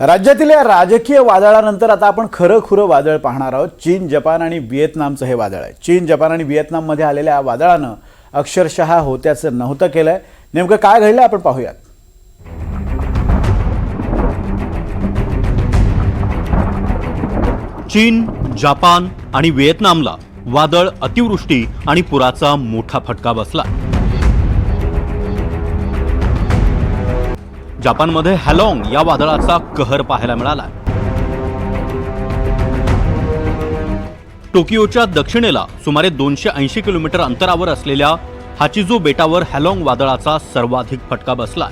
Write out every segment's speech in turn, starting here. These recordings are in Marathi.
राज्यातील या राजकीय वादळानंतर आता आपण खरं खुरं वादळ पाहणार आहोत. चीन जपान आणि व्हिएतनामचं हे वादळ आहे. चीन जपान आणि व्हिएतनाममध्ये आलेल्या या वादळानं अक्षरशः होत्याचं नव्हतं केलंय. नेमकं काय घडलं आपण पाहूयात. चीन जपान आणि व्हिएतनामला वादळ अतिवृष्टी आणि पुराचा मोठा फटका बसला. जपानमध्ये हॅलॉंग या वादळाचा कहर पाहायला मिळाला टोकियोच्या दक्षिणेला सुमारे दोनशे ऐंशी किलोमीटर अंतरावर असलेल्या हाचिजो बेटावर हॅलॉंग वादळाचा सर्वाधिक फटका बसला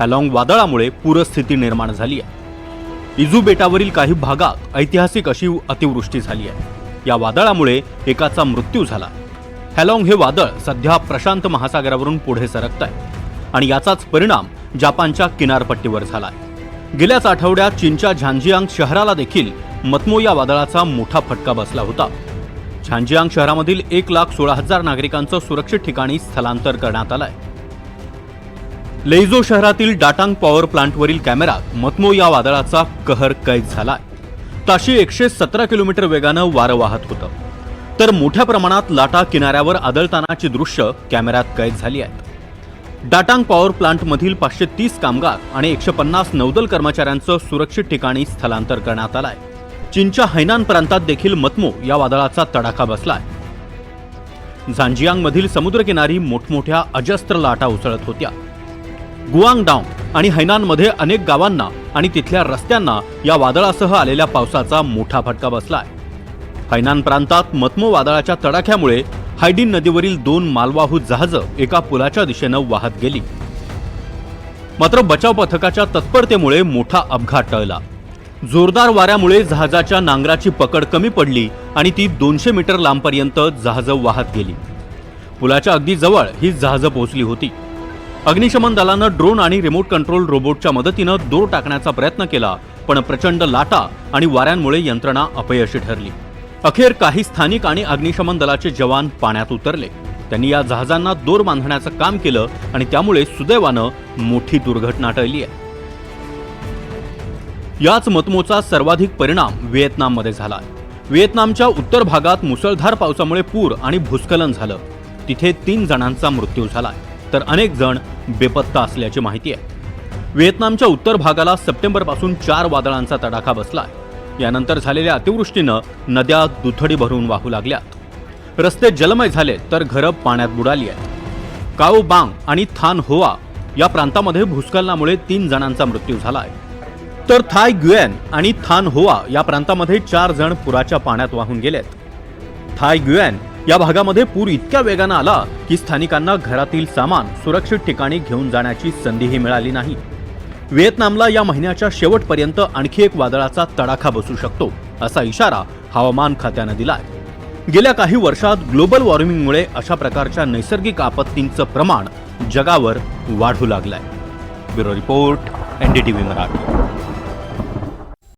हॅलॉंग वादळामुळे पूरस्थिती निर्माण झाली आहे इजू बेटावरील काही भागात ऐतिहासिक अशी अतिवृष्टी झाली आहे या वादळामुळे एकाचा मृत्यू झाला. हॅलॉंग हे वादळ सध्या प्रशांत महासागरावरून पुढे सरकत आहे आणि याचाच परिणाम जपानच्या किनारपट्टीवर झाला गेल्याच आठवड्यात चीनच्या झांजियांग शहराला देखील मतमो या वादळाचा मोठा फटका बसला होता. झांजियांग शहरामधील एक लाख सोळा हजार नागरिकांचं सुरक्षित ठिकाणी स्थलांतर करण्यात आलंय. लेझो शहरातील डाटांग पॉवर प्लांटवरील कॅमेरात मतमो या वादळाचा कहर कैद झालाय. ताशी एकशे सतरा किलोमीटर वेगानं वारं वाहत होतं. तर मोठ्या प्रमाणात लाटा किनाऱ्यावर आदळतानाची दृश्य कॅमेऱ्यात कैद झाली आहेत. डाटांग पॉवर प्लांटमधील पाचशे तीस कामगार आणि एकशे पन्नास नौदल कर्मचाऱ्यांचं सुरक्षित ठिकाणी स्थलांतर करण्यात आलंय. चीनच्या हैनान प्रांतात देखील मतमो या वादळाचा तडाखा बसलाय. झांजियांगमधील समुद्रकिनारी मोठमोठ्या अजस्त्र लाटा उसळत होत्या. गुआंगडांग आणि हैनानमध्ये अनेक गावांना आणि तिथल्या रस्त्यांना या वादळासह आलेल्या पावसाचा मोठा फटका बसलाय. हैनान प्रांतात मतमो वादळाच्या तडाख्यामुळे हायडीन नदीवरील दोन मालवाहू जहाजं एका पुलाच्या दिशेनं वाहत गेली. मात्र बचाव पथकाच्या तत्परतेमुळे मोठा अपघात टळला. जोरदार वाऱ्यामुळे जहाजाच्या नांगराची पकड कमी पडली आणि ती दोनशे मीटर लांबपर्यंत जहाजं वाहत गेली. पुलाच्या अगदी जवळ ही जहाजं पोहोचली होती. अग्निशमन दलानं ड्रोन आणि रिमोट कंट्रोल रोबोटच्या मदतीनं दोर टाकण्याचा प्रयत्न केला पण प्रचंड लाटा आणि वाऱ्यांमुळे यंत्रणा अपयशी ठरली. अखेर काही स्थानिक आणि अग्निशमन दलाचे जवान पाण्यात उतरले. त्यांनी या जहाजांना दोर बांधण्याचं काम केलं आणि त्यामुळे सुदैवानं मोठी दुर्घटना टळली आहे. याच मतमोचा सर्वाधिक परिणाम व्हिएतनाममध्ये झाला व्हिएतनामच्या उत्तर भागात मुसळधार पावसामुळे पूर आणि भूस्खलन झालं. तिथे तीन जणांचा मृत्यू झाला तर अनेक जण बेपत्ता असल्याची माहिती आहे. व्हिएतनामच्या उत्तर भागाला सप्टेंबरपासून चार वादळांचा तडाखा बसलाय यानंतर झालेल्या अतिवृष्टीनं नद्या दुथडी भरून वाहू लागल्यात. रस्ते जलमय झाले तर घरं पाण्यात बुडाली आहेत. काऊ बांग आणि थान होवा या प्रांतामध्ये भूस्खलनामुळे तीन जणांचा मृत्यू झाला आहे तर थाय ग्युएन आणि थान होवा या प्रांतामध्ये चार जण पुराच्या पाण्यात वाहून गेलेत. थाय ग्युएन या भागामध्ये पूर इतक्या वेगानं आला की स्थानिकांना घरातील सामान सुरक्षित ठिकाणी घेऊन जाण्याची संधीही मिळाली नाही. व्हिएतनामला या महिन्याच्या शेवटपर्यंत आणखी एक वादळाचा तडाखा बसू शकतो असा इशारा हवामान खात्यानं दिलाय. गेल्या काही वर्षात ग्लोबल वॉर्मिंगमुळे अशा प्रकारच्या नैसर्गिक आपत्तींचं प्रमाण जगावर वाढू लागलंय. Bureau report NDTV Marathi.